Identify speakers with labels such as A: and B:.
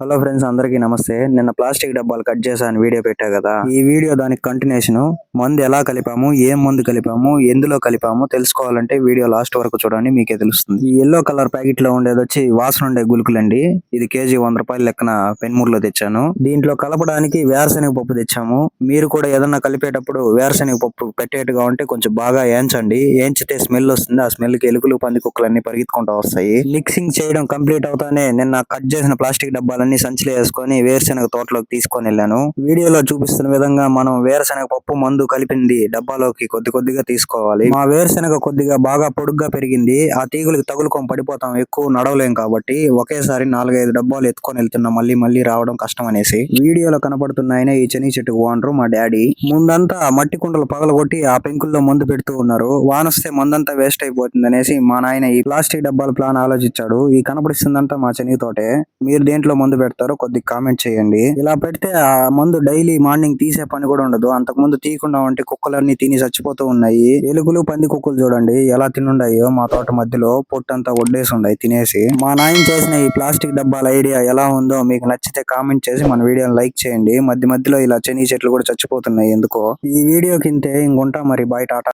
A: Hello friends అందరికీ నమస్తే. నిన్న ప్లాస్టిక్ డబ్బాలు కట్ చేశాను వీడియో పెట్టా కదా. ఈ వీడియో దానికి కంటిన్యూషన్ మందు ఎలా కలిపాము ఏం మందు కలిపాము ఎందులో కలిపాము తెలుసుకోవాలంటే వీడియో లాస్ట్ వరకు చూడండి మీకే తెలుస్తుంది. ఈ ఎల్లో కలర్ ప్యాకెట్లో ఉండేది వచ్చి వాసన ఉండే గులుకులండి ఇది కేజీ వంద రూపాయల లెక్కన పెన్మూరులో తెచ్చాను. దీంట్లో కలపడానికి వేరుశనగ పప్పు తెచ్చాము. మీరు కూడా ఏదన్నా కలిపేటప్పుడు వేరుశనగ పప్పు పెట్టేట్టుగా ఉంటే కొంచెం బాగా ఏంచండి. ఏంచితే స్మెల్ వస్తుంది. ఆ స్మెల్కి ఎలుకలు పంది కుక్కలు అన్ని పరిగెత్తుకుంటూ వస్తాయి. మిక్సింగ్ చేయడం కంప్లీట్ అవుతానే నిన్న కట్ చేసిన ప్లాస్టిక్ డబ్బాలు అన్ని సంచిలో వేసుకొని వేరుశనగ తోటలోకి తీసుకొని వెళ్ళాను. వీడియోలో చూపిస్తున్న విధంగా మనం వేరుశనగ పప్పు మందు కలిపింది డబ్బాలోకి కొద్ది కొద్దిగా తీసుకోవాలి. మా వేరుశనగ కొద్దిగా బాగా పొడుగ్గా పెరిగింది. ఆ తీగులకు తగులుకొని పడిపోతాం. ఎక్కువ నడవలేం కాబట్టి ఒకేసారి నాలుగైదు డబ్బాలు ఎత్తుకొని వెళ్తున్నాం మళ్ళీ మళ్ళీ రావడం కష్టం అనేసి వీడియోలో కనపడుతున్న ఆయన ఈ చెని చెట్టుకు ఓనరు మా డాడీ. ముందంతా మట్టి కుండలు పగలగొట్టి ఆ పెంకుల్లో మందు పెడుతూ ఉన్నారు. వానొస్తే మందంతా వేస్ట్ అయిపోతుంది అనేసి మా నాయన ఈ ప్లాస్టిక్ డబ్బాల ప్లాన్ ఆలోచించాడు. ఈ కనపడిస్తుందంతా మా చెని తోటే. మీరు దేంట్లో మందు పెడతారో కొద్దిగా కామెంట్ చేయండి. ఇలా పెడితే ఆ మందు డైలీ మార్నింగ్ తీసే పని కూడా ఉండదు. అంతకు ముందు తీయకుండా ఉంటే కుక్కలన్నీ తిని చచ్చిపోతూ ఉన్నాయి. ఎలుగులు పంది కుక్కలు చూడండి ఎలా తినుండాయో మా తోట మధ్యలో పొట్టంతా ఒడ్డేసి ఉన్నాయి తినేసి. మా నాయన చేసిన ఈ ప్లాస్టిక్ డబ్బాల ఐడియా ఎలా ఉందో మీకు నచ్చితే కామెంట్ చేసి మన వీడియోని లైక్ చేయండి. మధ్య మధ్యలో ఇలా చెనీ చెట్లు కూడా చచ్చిపోతున్నాయి ఎందుకో. ఈ వీడియో కింతే ఇంకొంటా మరి బయట